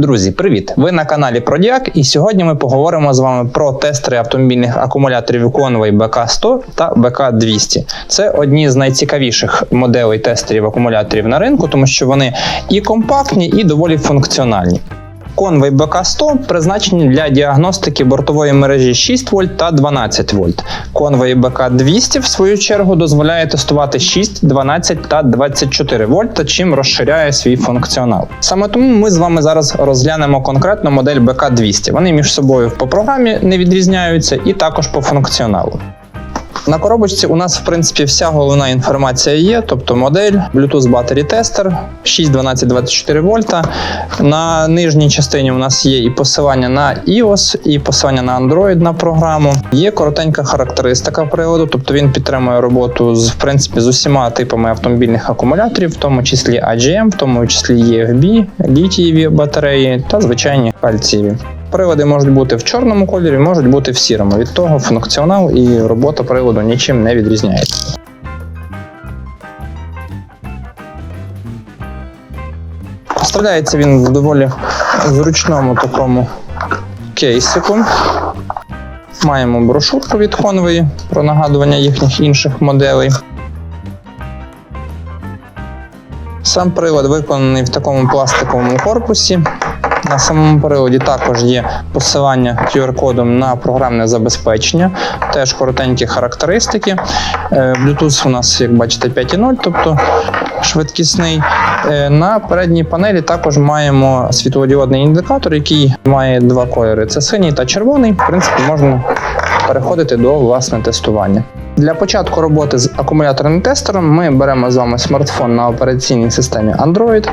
Друзі, привіт! Ви на каналі Продіак, і сьогодні ми поговоримо з вами про тестери автомобільних акумуляторів Conway BK100 та BK200. Це одні з найцікавіших моделей тестерів акумуляторів на ринку, тому що вони і компактні, і доволі функціональні. Conway BK100 призначені для діагностики бортової мережі 6 вольт та 12 вольт. Conway BK200, в свою чергу, дозволяє тестувати 6, 12 та 24 вольта, чим розширяє свій функціонал. Саме тому ми з вами зараз розглянемо конкретно модель BK200. Вони між собою по програмі не відрізняються і також по функціоналу. На коробочці у нас, в принципі, вся головна інформація є, тобто модель, Bluetooth Battery Tester, 6, 12, 24 вольта. На нижній частині у нас є і посилання на iOS, і посилання на Android на програму. Є коротенька характеристика приладу, тобто він підтримує роботу з, в принципі, з усіма типами автомобільних акумуляторів, в тому числі AGM, в тому числі EFB, літієві батареї та звичайні кальцієві. Прилади можуть бути в чорному кольорі, можуть бути в сірому. Від того функціонал і робота приладу нічим не відрізняється. Поставляється він в доволі зручному такому кейсику. Маємо брошурку від Conway про нагадування їхніх інших моделей. Сам прилад виконаний в такому пластиковому корпусі. На самому приладі також є посилання QR-кодом на програмне забезпечення, теж коротенькі характеристики. Е, Bluetooth у нас, як бачите, 5.0, тобто швидкісний. Е, На передній панелі також маємо світлодіодний індикатор, який має два кольори: це синій та червоний. В принципі, можна переходити до власне тестування. Для початку роботи з акумуляторним тестером ми беремо з вами смартфон на операційній системі Android.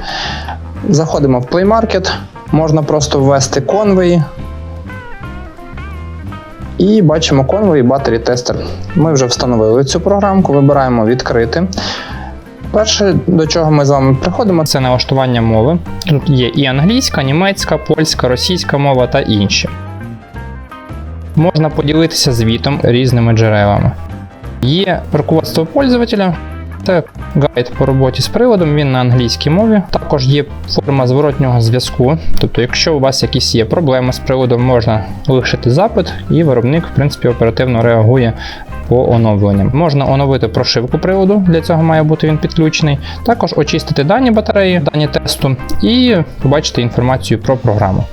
Заходимо в Play Market, можна просто ввести Conway. І бачимо Conway Battery Tester. Ми вже встановили цю програмку, вибираємо відкрити. Перше, до чого ми з вами приходимо, це налаштування мови. Тут є і англійська, німецька, польська, російська мова та інші. Можна поділитися звітом різними джерелами. Є руководство пользователя, це гайд по роботі з приладом, він на англійській мові. Також є форма зворотнього зв'язку. Тобто, якщо у вас якісь є проблеми з приладом, можна лишити запит, і виробник, в принципі, оперативно реагує по оновленням. Можна оновити прошивку приладу, для цього має бути він підключений. Також очистити дані батареї, дані тесту і побачити інформацію про програму.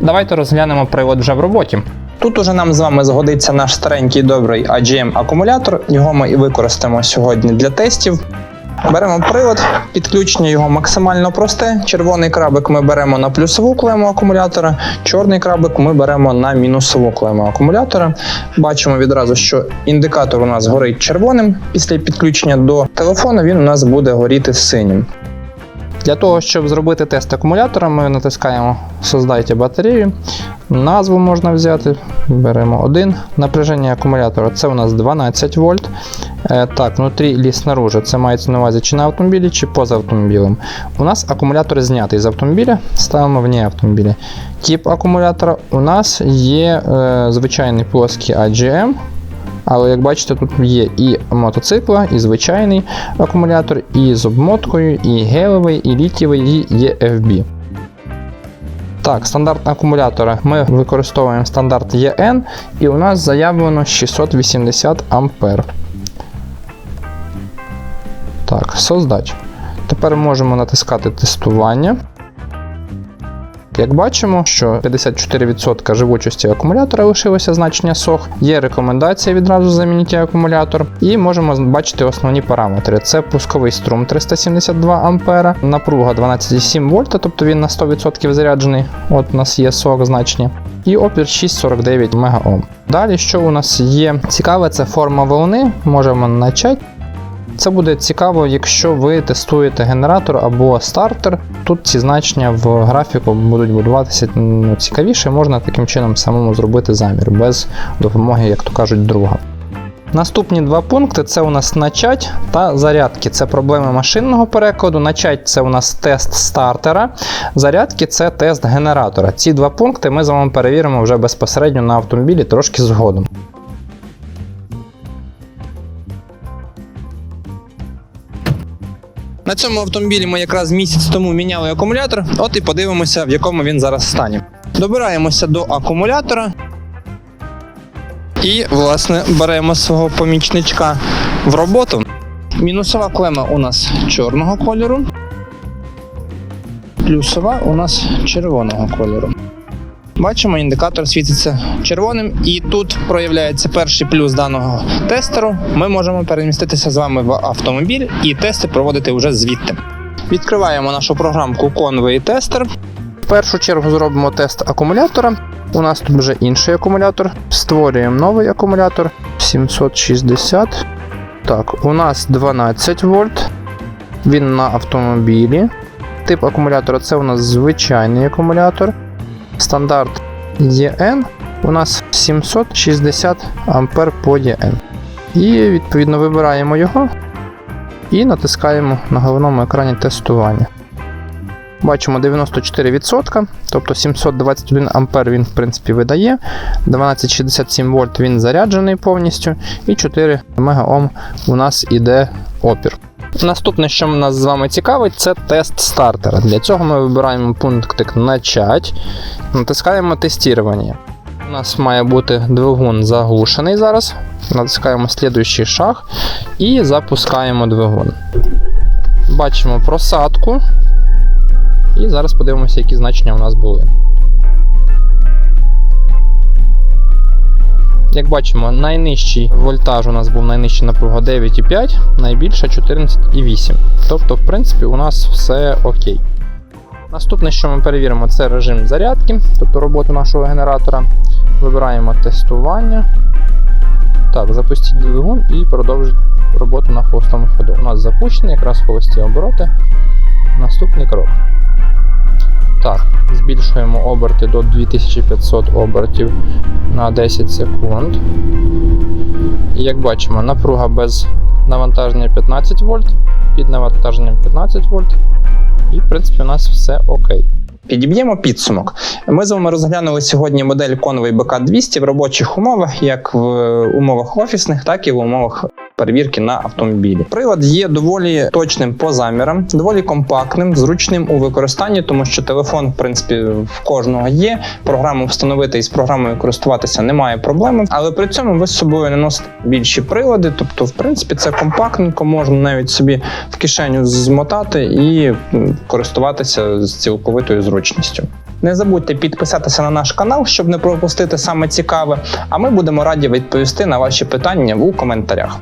Давайте розглянемо привод вже в роботі. Тут уже нам з вами згодиться наш старенький добрий AGM акумулятор. Його ми і використаємо сьогодні для тестів. Беремо привод, підключення його максимально просте. Червоний крабик ми беремо на плюсову клему акумулятора, чорний крабик ми беремо на мінусову клему акумулятора. Бачимо відразу, що індикатор у нас горить червоним. Після підключення до телефону він у нас буде горіти синім. Для того, щоб зробити тест акумулятора, ми натискаємо Создайте батарею. Назву можна взяти. Беремо один. Напряження акумулятора це у нас 12 вольт. Е, так, внутрі і снаружи. Це мається на увазі чи на автомобілі, чи поза автомобілем. У нас акумулятор знятий з автомобіля, ставимо вні автомобіля. Тип акумулятора у нас є е, звичайний плоский AGM. Але як бачите, тут є і мотоцикла, і звичайний акумулятор, і з обмоткою, і гелевий, і літєвий, і EFB. Так, стандарт акумулятора ми використовуємо стандарт EN, і у нас заявлено 680 ампер. Так, создать. Тепер можемо натискати тестування. Як бачимо, що 54% живучості акумулятора лишилося значення сох, є рекомендація відразу замінити акумулятор, і можемо бачити основні параметри. Це пусковий струм 372 А, напруга 12,7 В, тобто він на 100% заряджений. От у нас є сок значення. І опір 649 МОм. Далі, що у нас є цікаве, це форма волни. Можемо почати. Це буде цікаво, якщо ви тестуєте генератор або стартер. Тут ці значення в графіку будуть будуватися ну, цікавіше, можна таким чином самому зробити замір без допомоги, як то кажуть, друга. Наступні два пункти це у нас начать та зарядки. Це проблеми машинного перекладу. Начать це у нас тест стартера. Зарядки це тест генератора. Ці два пункти ми з вами перевіримо вже безпосередньо на автомобілі трошки згодом. На цьому автомобілі ми якраз місяць тому міняли акумулятор. От і подивимося, в якому він зараз стані. Добираємося до акумулятора. І, власне, беремо свого помічничка в роботу. Мінусова клема у нас чорного кольору. Плюсова у нас червоного кольору. Бачимо, індикатор світиться червоним, і тут проявляється перший плюс даного тестеру. Ми можемо переміститися з вами в автомобіль і тести проводити вже звідти. Відкриваємо нашу програмку Conway Tester. В першу чергу зробимо тест акумулятора. У нас тут вже інший акумулятор. Створюємо новий акумулятор 760. Так, у нас 12 вольт. Він на автомобілі. Тип акумулятора це у нас звичайний акумулятор. Стандарт EN у нас 760 ампер по EN. І відповідно вибираємо його і натискаємо на головному екрані тестування. Бачимо 94%, тобто 721 ампер він в принципі видає, 1267 вольт він заряджений повністю, і 4 мегаом у нас іде опір. Наступне, що нас з вами цікавить, це тест стартера. Для цього ми вибираємо пунктик Начать, натискаємо тестування. У нас має бути двигун заглушений зараз. Натискаємо слідуючий шаг і запускаємо двигун. Бачимо просадку. І зараз подивимося, які значення у нас були. Як бачимо, найнижчий вольтаж у нас був найнижча напруга 9,5, найбільша 14,8. Тобто, в принципі, у нас все окей. Наступне, що ми перевіримо, це режим зарядки, тобто роботу нашого генератора. Вибираємо тестування. Так, запустіть двигун і продовжить роботу на холостому ходу. У нас запущений якраз холості обороти. Наступний крок. Так, збільшуємо оберти до 2500 обертів на 10 секунд. І як бачимо, напруга без навантаження 15 вольт, під навантаженням 15 вольт. І, в принципі, у нас все окей. Підіб'ємо підсумок. Ми з вами розглянули сьогодні модель Conway BK200 в робочих умовах, як в умовах офісних, так і в умовах перевірки на автомобілі. Прилад є доволі точним по замірам, доволі компактним, зручним у використанні, тому що телефон, в принципі, в кожного є. Програму встановити і з програмою користуватися немає проблеми, але при цьому ви з собою не носите більші прилади. Тобто, в принципі, це компактненько, можна навіть собі в кишеню змотати і користуватися з цілковитою зручністю. Не забудьте підписатися на наш канал, щоб не пропустити саме цікаве. А ми будемо раді відповісти на ваші питання у коментарях.